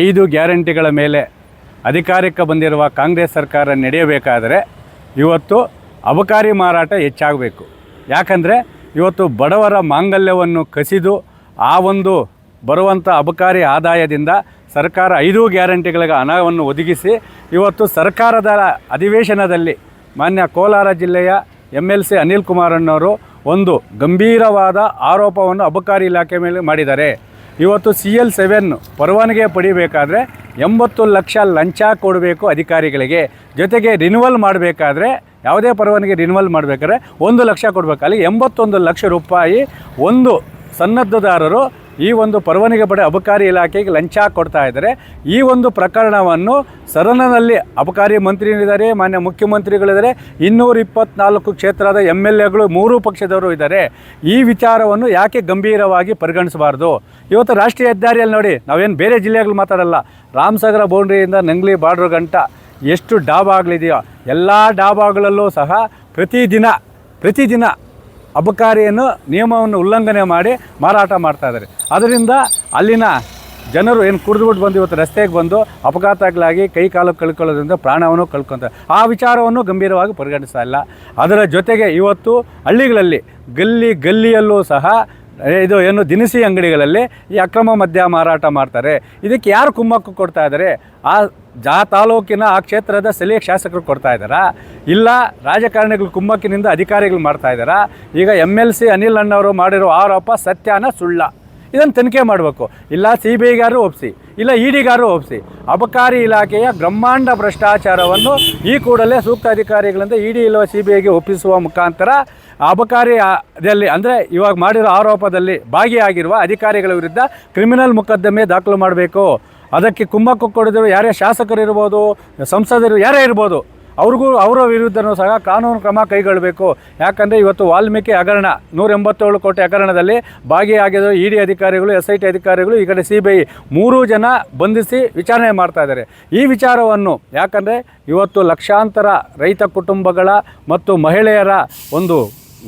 ಐದು ಗ್ಯಾರಂಟಿಗಳ ಮೇಲೆ ಅಧಿಕಾರಕ್ಕೆ ಬಂದಿರುವ ಕಾಂಗ್ರೆಸ್ ಸರ್ಕಾರ ನಡೆಯಬೇಕಾದರೆ ಇವತ್ತು ಅಬಕಾರಿ ಮಾರಾಟ ಹೆಚ್ಚಾಗಬೇಕು. ಯಾಕಂದರೆ ಇವತ್ತು ಬಡವರ ಮಾಂಗಲ್ಯವನ್ನು ಕಸಿದು ಆ ಒಂದು ಬರುವಂಥ ಅಬಕಾರಿ ಆದಾಯದಿಂದ ಸರ್ಕಾರ ಐದು ಗ್ಯಾರಂಟಿಗಳಿಗೆ ಹಣವನ್ನು ಒದಗಿಸಿ ಇವತ್ತು ಸರ್ಕಾರದ ಅಧಿವೇಶನದಲ್ಲಿ ಮಾನ್ಯ ಕೋಲಾರ ಜಿಲ್ಲೆಯ ಎಂ ಎಲ್ ಸಿ ಅನಿಲ್ ಕುಮಾರಣ್ಣವರು ಒಂದು ಗಂಭೀರವಾದ ಆರೋಪವನ್ನು ಅಬಕಾರಿ ಇಲಾಖೆ ಮೇಲೆ ಮಾಡಿದ್ದಾರೆ. ಇವತ್ತು ಸಿ ಎಲ್ ಸೆವೆನ್ ಪರವಾನಗಿ ಪಡಿಬೇಕಾದ್ರೆ ಎಂಬತ್ತು ಲಕ್ಷ ಲಂಚ ಕೊಡಬೇಕು ಅಧಿಕಾರಿಗಳಿಗೆ. ಜೊತೆಗೆ ರಿನ್ಯೂವಲ್ ಮಾಡಬೇಕಾದ್ರೆ, ಯಾವುದೇ ಪರವಾನಗಿ ರಿನ್ಯೂವಲ್ ಮಾಡಬೇಕಾದ್ರೆ ಒಂದು ಲಕ್ಷ ಕೊಡಬೇಕು. ಅಲ್ಲಿ ಎಂಬತ್ತೊಂದು ಲಕ್ಷ ರೂಪಾಯಿ ಒಂದು ಸನ್ನದ್ಧದಾರರು ಈ ಒಂದು ಪರವಾನಿಗೆ ಪಡೆ ಅಬಕಾರಿ ಇಲಾಖೆಗೆ ಲಂಚ ಕೊಡ್ತಾ ಇದ್ದಾರೆ. ಈ ಒಂದು ಪ್ರಕರಣವನ್ನು ಸದನದಲ್ಲಿ ಅಬಕಾರಿ ಮಂತ್ರಿಗಳಿದ್ದಾರೆ, ಮಾನ್ಯ ಮುಖ್ಯಮಂತ್ರಿಗಳಿದ್ದಾರೆ, ಇನ್ನೂರ ಇಪ್ಪತ್ನಾಲ್ಕು ಕ್ಷೇತ್ರದ ಎಂ ಎಲ್ ಎಗಳು ಮೂರೂ ಪಕ್ಷದವರು ಇದ್ದಾರೆ. ಈ ವಿಚಾರವನ್ನು ಯಾಕೆ ಗಂಭೀರವಾಗಿ ಪರಿಗಣಿಸಬಾರ್ದು? ಇವತ್ತು ರಾಷ್ಟ್ರೀಯ ಹೆದ್ದಾರಿಯಲ್ಲಿ ನೋಡಿ, ನಾವೇನು ಬೇರೆ ಜಿಲ್ಲೆಗಳು ಮಾತಾಡಲ್ಲ. ರಾಮಸಾಗರ ಬೌಂಡ್ರಿಯಿಂದ ನಂಗ್ಲಿ ಬಾರ್ಡ್ರ್ ಗಂಟ. ಎಷ್ಟು ಡಾಬಾಗಳಿದೆಯೋ, ಎಲ್ಲ ಡಾಬಾಗಳಲ್ಲೂ ಸಹ ಪ್ರತಿದಿನ ಪ್ರತಿದಿನ ಅಬಕಾರಿಯನ್ನು ನಿಯಮವನ್ನು ಉಲ್ಲಂಘನೆ ಮಾಡಿ ಮಾರಾಟ ಮಾಡ್ತಾ ಇದ್ದಾರೆ. ಅದರಿಂದ ಅಲ್ಲಿನ ಜನರು ಏನು ಕುಡಿದ್ಬಿಟ್ಟು ಬಂದು ಇವತ್ತು ರಸ್ತೆಗೆ ಬಂದು ಅಪಘಾತಗಳಾಗಿ ಕೈ ಕಾಲು ಕಳ್ಕೊಳ್ಳೋದ್ರಿಂದ ಪ್ರಾಣವನ್ನು ಕಳ್ಕೊತಾರೆ. ಆ ವಿಚಾರವನ್ನು ಗಂಭೀರವಾಗಿ ಪರಿಗಣಿಸ್ತಾ ಇಲ್ಲ. ಅದರ ಜೊತೆಗೆ ಇವತ್ತು ಹಳ್ಳಿಗಳಲ್ಲಿ ಗಲ್ಲಿ ಗಲ್ಲಿಯಲ್ಲೂ ಸಹ ಇದು ಏನು ದಿನಸಿ ಅಂಗಡಿಗಳಲ್ಲಿ ಈ ಅಕ್ರಮ ಮದ್ಯ ಮಾರಾಟ ಮಾಡ್ತಾರೆ. ಇದಕ್ಕೆ ಯಾರು ಕುಮ್ಮಕ್ಕು ಕೊಡ್ತಾ ಇದ್ದಾರೆ? ಆ ಜಾ ತಾಲೂಕಿನ ಆ ಕ್ಷೇತ್ರದ ಸ್ಥಳೀಯ ಶಾಸಕರು ಕೊಡ್ತಾ ಇದ್ದಾರಾ? ಇಲ್ಲ, ರಾಜಕಾರಣಿಗಳು ಕುಮ್ಮಕ್ಕಿನಿಂದ ಅಧಿಕಾರಿಗಳು ಮಾಡ್ತಾ ಇದ್ದಾರಾ? ಈಗ ಎಂ ಎಲ್ ಸಿ ಅನಿಲ್ ಅಣ್ಣವರು ಮಾಡಿರೋ ಆರೋಪ ಸತ್ಯಾನ ಸುಳ್ಳ. ಇದನ್ನು ತನಿಖೆ ಮಾಡಬೇಕು. ಇಲ್ಲ, ಸಿ ಬಿ ಐಗಾರು ಒಪ್ಪಿಸಿ ಇಲ್ಲ ಇಡಿಗಾರರೂ ಒಪ್ಸಿ. ಅಬಕಾರಿ ಇಲಾಖೆಯ ಬ್ರಹ್ಮಾಂಡ ಭ್ರಷ್ಟಾಚಾರವನ್ನು ಈ ಕೂಡಲೇ ಸೂಕ್ತ ಅಧಿಕಾರಿಗಳಿಂದ ಡಿ ಇಲ್ಲವ ಸಿ ಬಿ ಐಗೆ ಒಪ್ಪಿಸುವ ಮುಖಾಂತರ ಅಬಕಾರಿ ದಲ್ಲಿ ಅಂದರೆ ಇವಾಗ ಮಾಡಿರೋ ಆರೋಪದಲ್ಲಿ ಭಾಗಿಯಾಗಿರುವ ಅಧಿಕಾರಿಗಳ ವಿರುದ್ಧ ಕ್ರಿಮಿನಲ್ ಮೊಕದ್ದಮೆ ದಾಖಲು ಮಾಡಬೇಕು. ಅದಕ್ಕೆ ಕುಮ್ಮಕ್ಕು ಕೊಡಿದ್ರು ಯಾರೇ ಶಾಸಕರು ಇರ್ಬೋದು ಸಂಸದರು ಯಾರೇ ಇರ್ಬೋದು, ಅವ್ರಿಗೂ ಅವರ ವಿರುದ್ಧನೂ ಸಹ ಕಾನೂನು ಕ್ರಮ ಕೈಗೊಳ್ಳಬೇಕು. ಯಾಕಂದರೆ ಇವತ್ತು ವಾಲ್ಮೀಕಿ ಹಗರಣ ನೂರ ಎಂಬತ್ತೇಳು ಕೋಟಿ ಹಗರಣದಲ್ಲಿ ಭಾಗಿಯಾಗಿರೋ ಇ ಡಿ ಅಧಿಕಾರಿಗಳು ಎಸ್ ಐ ಟಿ ಅಧಿಕಾರಿಗಳು ಈ ಕಡೆ ಸಿ ಬಿ ಐ ಮೂರೂ ಜನ ಬಂಧಿಸಿ ವಿಚಾರಣೆ ಮಾಡ್ತಾ ಇದ್ದಾರೆ. ಈ ವಿಚಾರವನ್ನು ಯಾಕಂದರೆ ಇವತ್ತು ಲಕ್ಷಾಂತರ ರೈತ ಕುಟುಂಬಗಳ ಮತ್ತು ಮಹಿಳೆಯರ ಒಂದು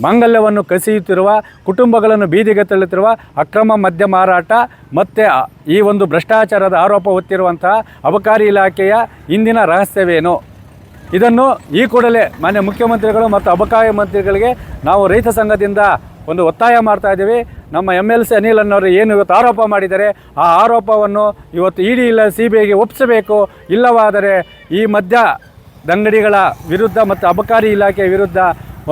ಮಾಂಗಲ್ಯವನ್ನು ಕಸಿಯುತ್ತಿರುವ, ಕುಟುಂಬಗಳನ್ನು ಬೀದಿಗೆ ತಳ್ಳುತ್ತಿರುವ ಅಕ್ರಮ ಮದ್ಯ ಮಾರಾಟ ಮತ್ತು ಈ ಒಂದು ಭ್ರಷ್ಟಾಚಾರದ ಆರೋಪ ಹೊತ್ತಿರುವಂತಹ ಅಬಕಾರಿ ಇಲಾಖೆಯ ಇಂದಿನ ರಹಸ್ಯವೇನು? ಇದನ್ನು ಈ ಕೂಡಲೇ ಮಾನ್ಯ ಮುಖ್ಯಮಂತ್ರಿಗಳು ಮತ್ತು ಅಬಕಾರಿ ಮಂತ್ರಿಗಳಿಗೆ ನಾವು ರೈತ ಸಂಘದಿಂದ ಒಂದು ಒತ್ತಾಯ ಮಾಡ್ತಾ ಇದ್ದೀವಿ. ನಮ್ಮ ಎಂ ಎಲ್ ಸಿ ಅನಿಲ್ ಅನ್ನೋರು ಏನು ಇವತ್ತು ಆರೋಪ ಮಾಡಿದ್ದಾರೆ, ಆ ಆರೋಪವನ್ನು ಇವತ್ತು ಇಡಿ ಇಲ್ಲ ಸಿ ಬಿ ಐಗೆ ಒಪ್ಪಿಸಬೇಕು ಇಲ್ಲವಾದರೆ ಈ ಮದ್ಯ ದಂಗಡಿಗಳ ವಿರುದ್ಧ ಮತ್ತು ಅಬಕಾರಿ ಇಲಾಖೆಯ ವಿರುದ್ಧ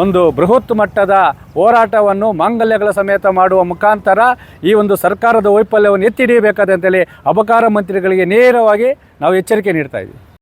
ಒಂದು ಬೃಹತ್ ಮಟ್ಟದ ಹೋರಾಟವನ್ನು ಮಾಂಗಲ್ಯಗಳ ಸಮೇತ ಮಾಡುವ ಮುಖಾಂತರ ಈ ಒಂದು ಸರ್ಕಾರದ ವೈಫಲ್ಯವನ್ನು ಎತ್ತಿ ಹಿಡಿಯಬೇಕಾದಂತೇಳಿ ಅಬಕಾರ ಮಂತ್ರಿಗಳಿಗೆ ನೇರವಾಗಿ ನಾವು ಎಚ್ಚರಿಕೆ ನೀಡ್ತಾ ಇದ್ದೀವಿ.